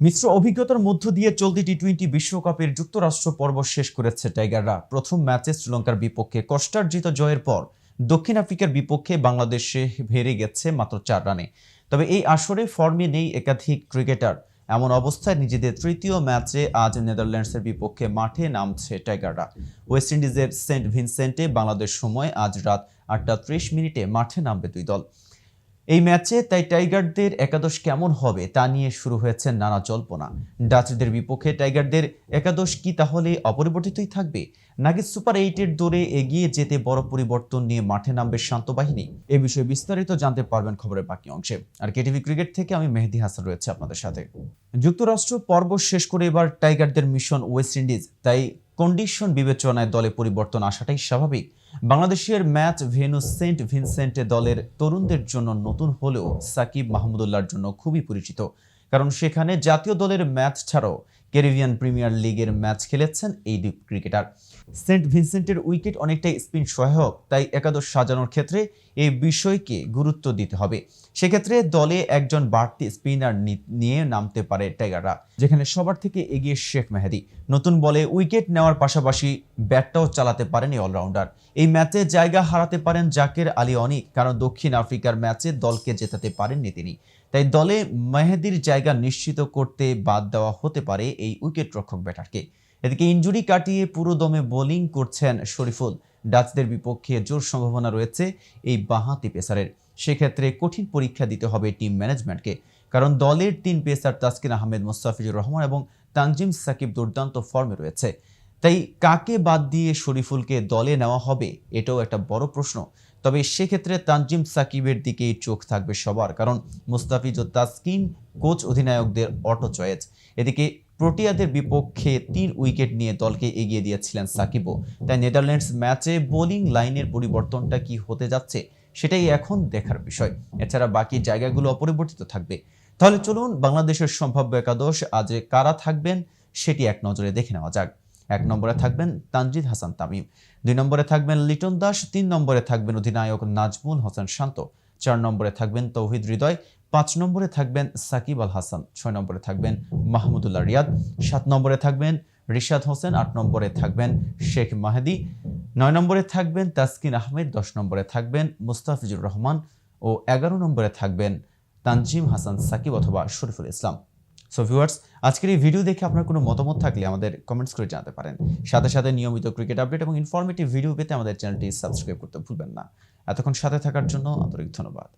মিশ্র অভিজ্ঞতার মধ্য দিয়ে চলতি টি টোয়েন্টি বিশ্বকাপের যুক্তরাষ্ট্র পর্ব শেষ করেছে টাইগাররা। প্রথম ম্যাচে শ্রীলঙ্কার বিপক্ষে কষ্টার্জিত জয়ের পর দক্ষিণ আফ্রিকার বিপক্ষে বাংলাদেশে হেরে গেছে মাত্র চার রানে। তবে এই আসরে ফর্মে নেই একাধিক ক্রিকেটার। এমন অবস্থায় নিজেদের তৃতীয় ম্যাচে আজ নেদারল্যান্ডসের বিপক্ষে মাঠে নামছে টাইগাররা। ওয়েস্ট ইন্ডিজের সেন্ট ভিনসেন্টে বাংলাদেশ সময় আজ রাত আটটা ত্রিশ মিনিটে মাঠে নামবে দুই দল। এই ম্যাচে তাই টাইগারদের একাদশ কেমন হবে তা নিয়ে শুরু হয়েছে নানা জল্পনা। ডাচদের বিপক্ষে টাইগারদের একাদশ কি তাহলে অপরিবর্তিতই থাকবে? নাকি সুপার এইটের দৌড়ে এগিয়ে যেতে বড় পরিবর্তন নিয়ে মাঠে নামবে শান্ত বাহিনী। এ বিষয়ে বিস্তারিত জানতে পারবেন খবরের বাকি অংশে। আর কেটিভি ক্রিকেট থেকে আমি মেহেদি হাসান রয়েছে আপনাদের সাথে। যুক্তরাষ্ট্র পর্ব শেষ করে এবার টাইগারদের মিশন ওয়েস্ট ইন্ডিজ। তাই কন্ডিশন বিবেচনায় দলে পরিবর্তন আসাটাই স্বাভাবিক। বাংলাদেশের ম্যাচ ভেনু সেন্ট ভিনসেন্টে দলের তরুণদের জন্য নতুন হলেও সাকিব মাহমুদুল্লাহর জন্য খুবই পরিচিত। কারণ সেখানে জাতীয় দলের ম্যাচ ছাড়াও ক্যারিবিয়ান প্রিমিয়ার লিগের ম্যাচ খেলেছেন এই দুই ক্রিকেটার। সেন্ট ভিনসেন্টের উইকেট অনেকটাই স্পিন সহায়ক, তাই একাদশ সাজানোর ক্ষেত্রে এই বিষয়কে গুরুত্ব দিতে হবে। সেক্ষেত্রে দলে একজন বাড়তি স্পিনার নিয়ে নামতে পারে টাইগাররা, যেখানে সবার থেকে এগিয়ে শেখ মেহেদি। নতুন বলে উইকেট নেওয়ার পাশাপাশি ব্যাটটাও চালাতে পারেন এই অলরাউন্ডার। এই ম্যাচে জায়গা হারাতে পারেন জাকের আলী অনিক, কারণ দক্ষিণ আফ্রিকার ম্যাচে দলকে জেতাতে পারেননি তিনি। তাই দলে মেহেদির জায়গা নিশ্চিত করতে বাদ দেওয়া হতে পারে এই উইকেট রক্ষক ব্যাটারকে। এদিকে ইঞ্জুরি কাটিয়ে পুরো দমে বোলিং করছেন শরীফুল। ডাচদের বিপক্ষে জোর সম্ভাবনা রয়েছে এই বাঁহাতি পেসারের। সেক্ষেত্রে কঠিন পরীক্ষা দিতে হবে টিম ম্যানেজমেন্টকে। কারণ দলের তিন পেসার তাসকিন আহমেদ, মোস্তাফিজুর রহমান এবং তানজিম সাকিব দুর্দান্ত ফর্মে রয়েছে। তাই কাকে বাদ দিয়ে শরীফুলকে দলে নেওয়া হবে, এটাও একটা বড় প্রশ্ন। তবে সেক্ষেত্রে তানজিম সাকিবের দিকেই চোখ থাকবে সবার, কারণ মুস্তাফিজ ও তাসকিন কোচ অধিনায়কদের অটো চয়েস। এদিকে প্রোটিয়াদের বিপক্ষে তিন উইকেট নিয়ে দলকে এগিয়ে দিয়েছিলেন সাকিবও। তাই নেদারল্যান্ডস ম্যাচে বোলিং লাইনের পরিবর্তনটা কি হতে যাচ্ছে সেটাই এখন দেখার বিষয়। এছাড়া বাকি জায়গাগুলো অপরিবর্তিত থাকবে। তাহলে চলুন বাংলাদেশের সম্ভাব্য একাদশ আজ কারা থাকবেন সেটি এক নজরে দেখে নেওয়া যাক। এক নম্বরে থাকবেন তানজিদ হাসান তামিম দুই নম্বরে থাকবেন লিটন দাস তিন নম্বরে থাকবেন অধিনায়ক নাজমুল হোসেন শান্ত চার নম্বরে থাকবেন তৌহিদ হৃদয় পাঁচ নম্বরে থাকবেন সাকিব আল হাসান ছয় নম্বরে থাকবেন মাহমুদুল্লাহ রিয়াদ সাত নম্বরে থাকবেন রিশাদ হোসেন আট নম্বরে থাকবেন শেখ মাহেদি নয় নম্বরে থাকবেন তাসকিন আহমেদ দশ নম্বরে থাকবেন মুস্তাফিজুর রহমান ও এগারো নম্বরে থাকবেন তানজিম হাসান সাকিব অথবা শরীফুল ইসলাম সো ভিউয়ার্স আজকের এই ভিডিও দেখে আপনার কোনো মতামত থাকলে আমাদের কমেন্টস করে জানাতে পারেন। সাথে সাথে নিয়মিত ক্রিকেট আপডেট এবং ইনফরমেটিভ ভিডিও পেতে আমাদের চ্যানেলটি সাবস্ক্রাইব করতে ভুলবেন না। এতক্ষণ সাথে থাকার জন্য আন্তরিক ধন্যবাদ।